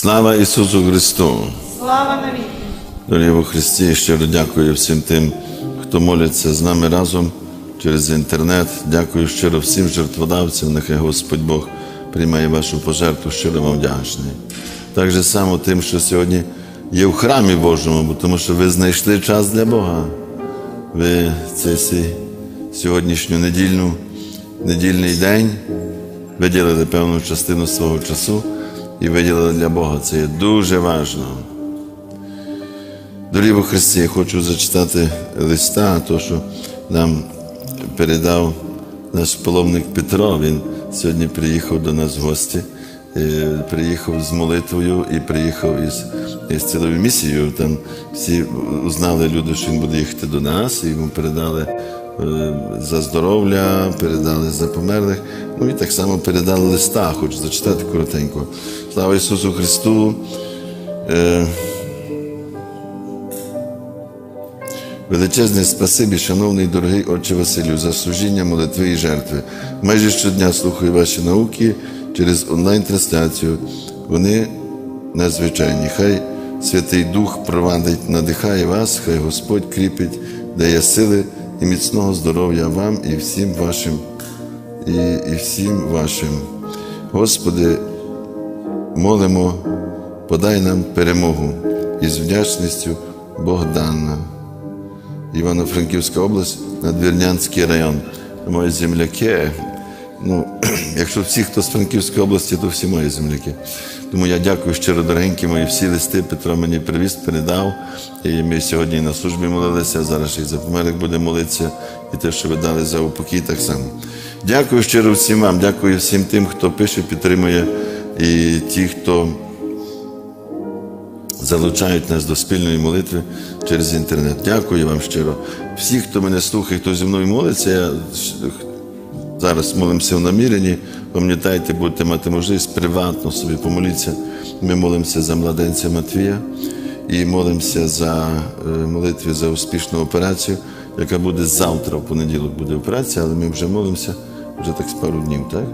Слава Ісусу Христу! Слава навіки! Дорогі во Христі, щиро дякую всім тим, хто моляться з нами разом через інтернет. Дякую щиро всім жертводавцям. Нехай Господь Бог приймає вашу пожертву, щиро вам вдячний. Так же само тим, що сьогодні є в храмі Божому, бо тому що ви знайшли час для Бога. Ви цей сьогоднішню недільну, недільний день виділили певну частину свого часу і виділили для Бога. Це є дуже важливо. Дорогі во Христі, я хочу зачитати листа, то, що нам передав наш паломник Петро. Він сьогодні приїхав до нас в гості, е, приїхав з молитвою і приїхав із, із цілою місією. Там всі узнали люди, що він буде їхати до нас, і йому передали за здоров'я, передали за померлих. Ну і так само передали листа, хочу зачитати коротенько. Слава Ісусу Христу! Е, Величезне спасибі, шановний дорогий отче Василю, за служіння молитви і жертви. Майже щодня слухаю ваші науки через онлайн-трансляцію. Вони надзвичайні. Хай Святий Дух провадить, надихає вас, хай Господь кріпить, дає сили і міцного здоров'я вам і всім вашим, і, і всім вашим. Господи, молимо, подай нам перемогу із вдячністю Богдана. Івано-Франківська область, Надвірнянський район. Мої земляки. Ну, якщо всі, хто з Франківської області, то всі мої земляки. Тому я дякую щиро дорогенькі мої всі листи. Петро мені привіз, передав. І ми сьогодні на службі молилися, зараз й за померлих будемо молитися, і те, що ви дали за упокій, так само. Дякую щиро всім вам, дякую всім тим, хто пише, підтримує, і ті, хто залучають нас до спільної молитви через інтернет. Дякую вам щиро. Всі, хто мене слухає, хто зі мною молиться, я зараз молимося в наміренні. Пам'ятайте, будете мати можливість приватно собі помолитися. Ми молимося за младенця Матвія і молимося за е, молитві за успішну операцію, яка буде завтра, в понеділок буде операція, але ми вже молимося вже так з пару днів, так?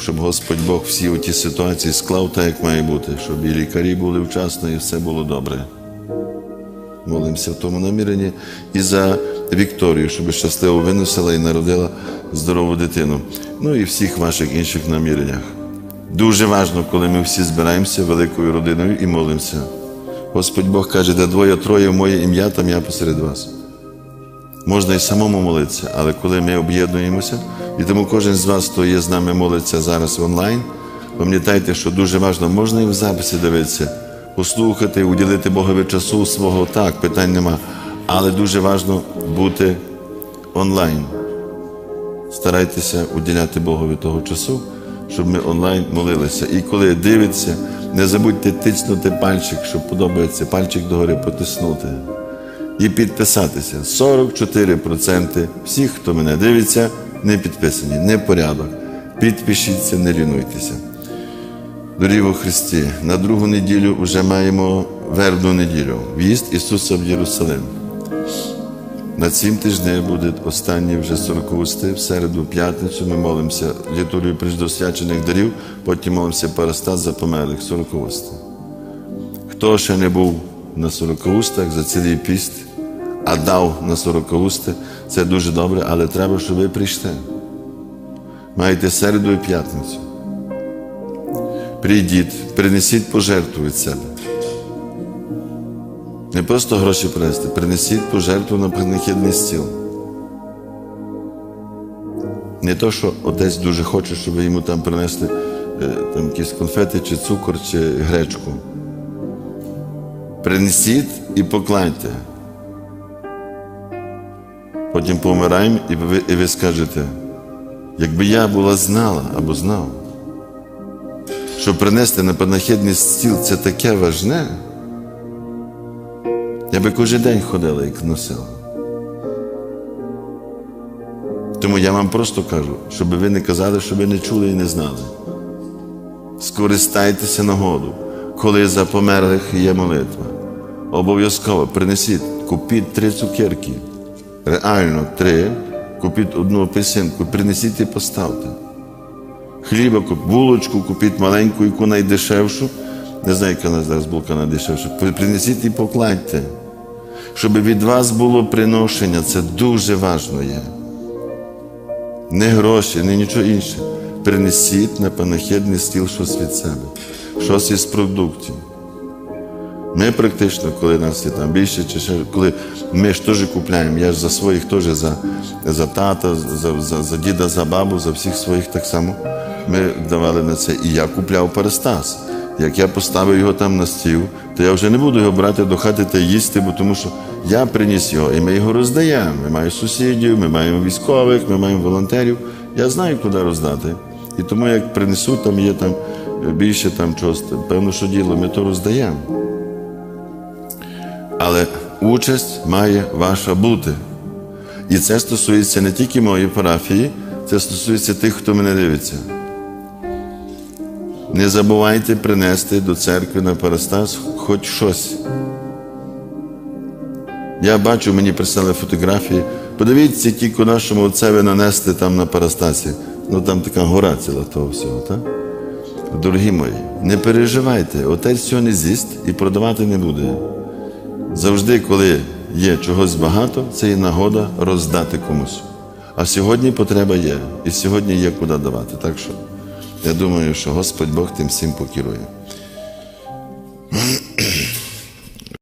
Щоб Господь Бог всі ті ситуації склав так, як має бути, щоб і лікарі були вчасно, і все було добре. Молимося в тому наміренні і за Вікторію, щоб щасливо виносила і народила здорову дитину. Ну і всіх ваших інших наміреннях. Дуже важливо, коли ми всі збираємося великою родиною і молимося. Господь Бог каже, де двоє-троє моє ім'я, там я посеред вас. Можна і самому молитися, але коли ми об'єднуємося, і тому кожен з вас, хто є з нами, молиться зараз онлайн, пам'ятайте, що дуже важливо, можна і в записі дивитися, послухати, уділити Богові часу свого, так, питань нема. Але дуже важливо бути онлайн. Старайтеся уділяти Богові того часу, щоб ми онлайн молилися. І коли дивиться, не забудьте тиснути пальчик, що подобається, пальчик догори потиснути і підписатися. 44% всіх, хто мене дивиться, не підписані, не порядок. Підпишіться, не лінуйтеся. Дорогі во Христі, на другу неділю вже маємо вербну неділю. В'їзд Ісуса в Єрусалим. На цім тижні буде останні вже сороковости. В середу, п'ятницю ми молимося літургію приждосвячених дарів, потім молимося парастат за померлих сороковости. Хто ще не був на сорокаустах за цілий піст, а дав на сорокаусти, це дуже добре, але треба, щоб ви прийшли. Маєте середу і п'ятницю. Прийдіть, принесіть пожертву від себе. Не просто гроші принести, принесіть пожертву на панахідний стіл. Не то, що отець дуже хоче, щоб йому там принесли е, там, якісь конфети, чи цукор, чи гречку. Принесіть і покладьте. Потім помираємо, і ви, і ви скажете, якби я була знала або знав, що принести на панахідний стіл це таке важне, я би кожен день ходила і носила. Тому я вам просто кажу, щоб ви не казали, що ви не чули і не знали. Скористайтеся нагоду, коли за померлих є молитва. Обов'язково принесіть, купіть три цукерки. Реально три, купіть одну апельсинку, принесіть і поставте. Хліба, булочку купіть маленьку, яку найдешевшу, не знаю, яка у нас зараз булка найдешевша, принесіть і покладьте. Щоб від вас було приношення, це дуже важливо є. Не гроші, не нічого інше. Принесіть на панахідний стіл щось від себе, щось із продуктів. Ми практично, коли нас є там більше, чи ще коли ми ж теж купляємо, я ж за своїх теж за, за тата, за, за, за діда, за бабу, за всіх своїх так само. Ми давали на це. І я купляв Парастас. Як я поставив його там на стіл, то я вже не буду його брати до хати та їсти, бо тому що я приніс його, і ми його роздаємо. Ми маємо сусідів, ми маємо військових, ми маємо волонтерів. Я знаю, куди роздати. І тому як принесу, там є там більше там чогось, певно, що діло, ми то роздаємо. Але участь має ваша бути. І це стосується не тільки моєї парафії, це стосується тих, хто мене дивиться. Не забувайте принести до церкви на Парастас хоч щось. Я бачу, мені прислали фотографії. Подивіться, тільки нашому отцеві нанести там на Парастасі. Ну там така гора ціла того всього, так? Дорогі мої, не переживайте, отець цього не з'їсть і продавати не буде. Завжди, коли є чогось багато, це є нагода роздати комусь. А сьогодні потреба є, і сьогодні є куди давати. Так що я думаю, що Господь Бог тим всім покерує.